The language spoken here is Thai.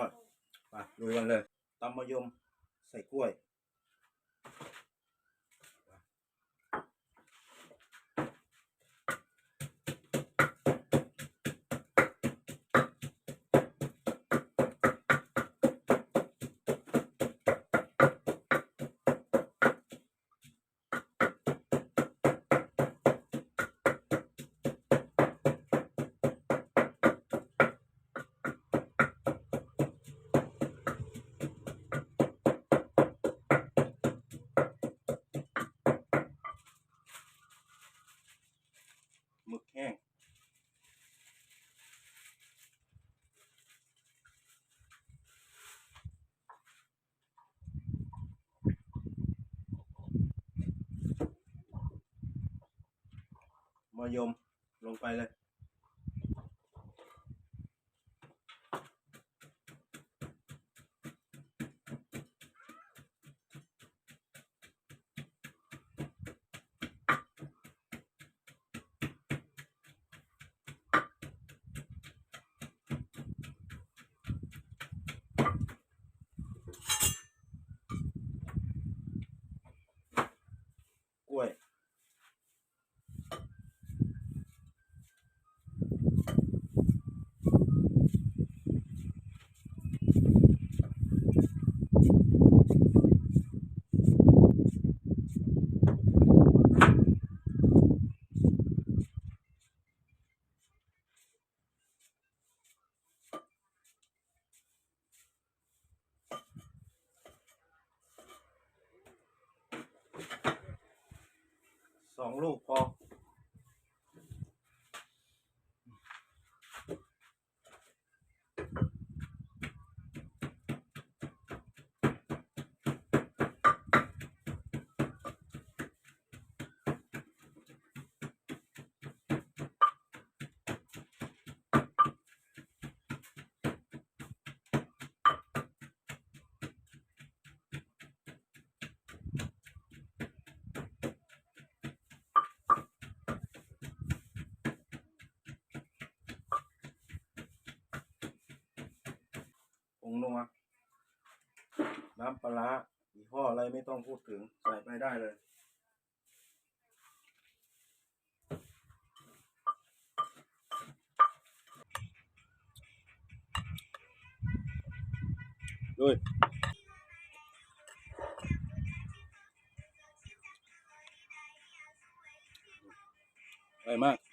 อดไปดูกันเลยตำมะยมใส่กล้วย หมึกแห้งมายมลงไปเลย ลูกพอ งนัวน้ำปลายี่ห้ออะไรไม่ต้องพูดถึง ใส่ไปได้เลยด้วยอร่อยมาก